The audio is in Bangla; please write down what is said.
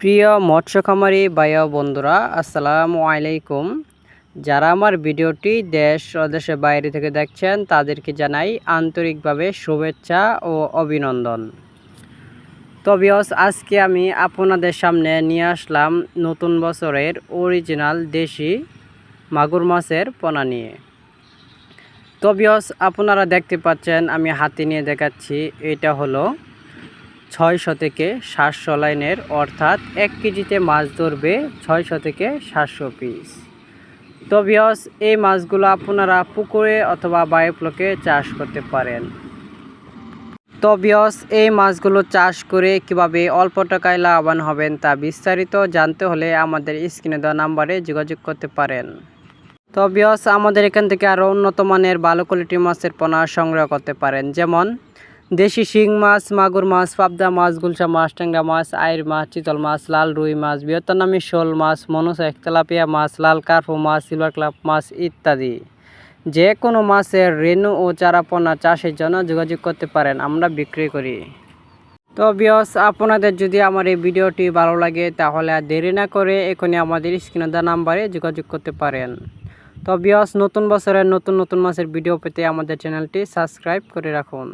প্রিয় মৎস্য খামারি ভাইয়া বন্ধুরা, আসসালামু আলাইকুম। যারা আমার ভিডিওটি দেশ ও দেশের বাইরে থেকে দেখছেন, তাদেরকে জানাই আন্তরিকভাবে শুভেচ্ছা ও অভিনন্দন। তো বিয়স আজকে আমি আপনাদের সামনে নিয়ে আসলাম নতুন বছরের অরিজিনাল দেশি মাগুর মাছের পোনা নিয়ে। তো বিয়স আপনারা দেখতে পাচ্ছেন, আমি হাতে নিয়ে দেখাচ্ছি, এটা হলো ছয়শো থেকে সাতশো লাইনের, অর্থাৎ এক কেজিতে মাছ ধরবে ছয়শো থেকে সাতশো পিস তো বিয়স এই মাছগুলো আপনারা পুকুরে অথবা বায়োপ্লকে চাষ করতে পারেন। তো বিয়স এই মাছগুলো চাষ করে কীভাবে অল্প টাকায় লাভবান হবেন তা বিস্তারিত জানতে হলে আমাদের স্ক্রিনে দেওয়া নাম্বারে যোগাযোগ করতে পারেন। তো বিয়স আমাদের এখান থেকে আরও উন্নত মানের ভালো কোয়ালিটির মাছের পোনা সংগ্রহ করতে পারেন। যেমন দেশি শিং মাছ, মাগুর মাছ, পাবদা মাছ, গুলশা মাছ ট্যাংরা মাছ, আইর মাছ, চিতল মাছ, লাল রুই মাছ বৃহত্তনামী শোল মাছ মনুসা তেলাপিয়া মাছ, লাল কার্পো মাছ, সিলভার ক্লাব মাছ ইত্যাদি। যে কোনো মাছের রেণু ও চারাপোনা চাষের জন্য যোগাযোগ করতে পারেন, আমরা বিক্রি করি। তো বিয়স আপনাদের যদি আমার এই ভিডিওটি ভালো লাগে, তাহলে আর দেরি না করে এখনই আমাদের স্ক্রিনে দেওয়া নাম্বারে যোগাযোগ করতে পারেন। তো বিয়স নতুন বছরের নতুন নতুন মাছের ভিডিও পেতে আমাদের চ্যানেলটি সাবস্ক্রাইব করে রাখুন।